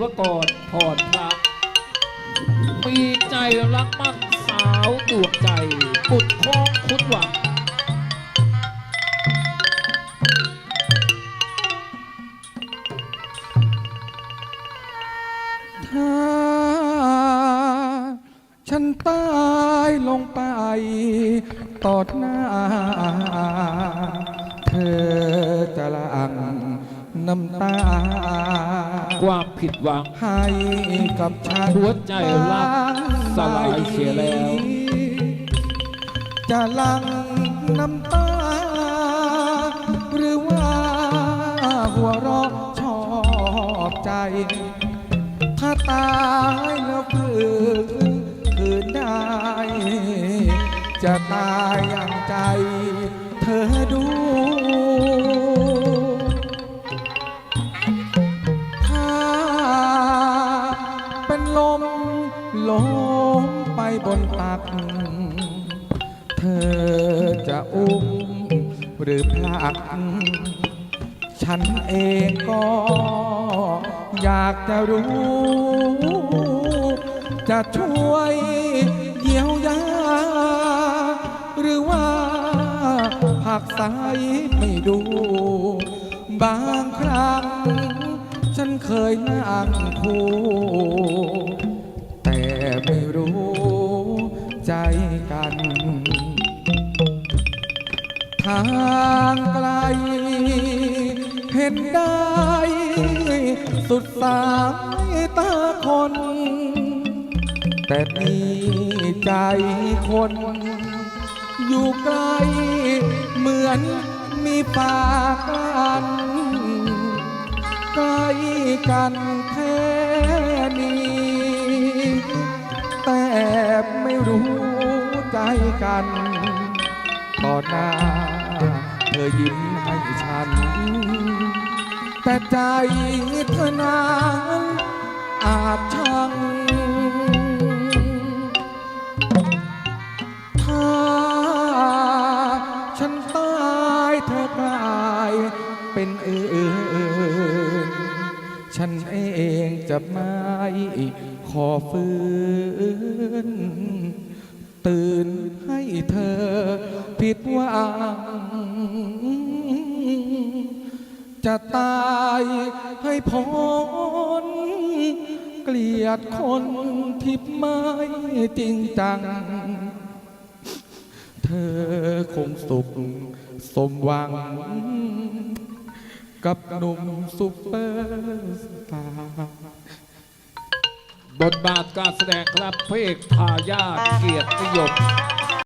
ว่ากอดพอดพระมีใจรักมั่นสาวดวงใจปุดคล้องคุดหวังถ้าฉันตายลงไปต่อหน้า เธอจะหลังน้ำตา ความผิดหวัง ให้กับฉันหัวใจรักสลายเสียแล้ว จะหลังน้ำตา หรือว่าหัวเราะชอบใจ ถ้าตายแล้วคืนคืนได้ จะตายอย่างใจ เธอดู บนตัก เธอจะอุ้มหรือผลัก ฉันเองก็อยากจะรู้ จะช่วยเยียวยา หรือว่าผักใสไม่ดู บางครั้ง ฉันเคยนั่งคู่แต่ไม่ ใจกัน ทางไกล เห็นได้ สุดสายตาคน แต่นี่ใจคนอยู่ไกลเหมือนมีปากกันใกล้กัน กัน ต่อหน้า เธอยิ้มให้ฉัน แต่ใจเธอนั้นอาจชังถ้าฉันตายเธอกลายเป็นอื่น ฉันเองจะไม่ขอฟื้น ตื่นให้เธอผิดหวังจะตายให้พ้นเกลียดคนที่ไม่จริงจัง เธอคงสุขสมหวัง กับหนุ่มซุปเปอร์สตาร์ บทบาทการแสดงครับเพกพายาเกียรตินิยม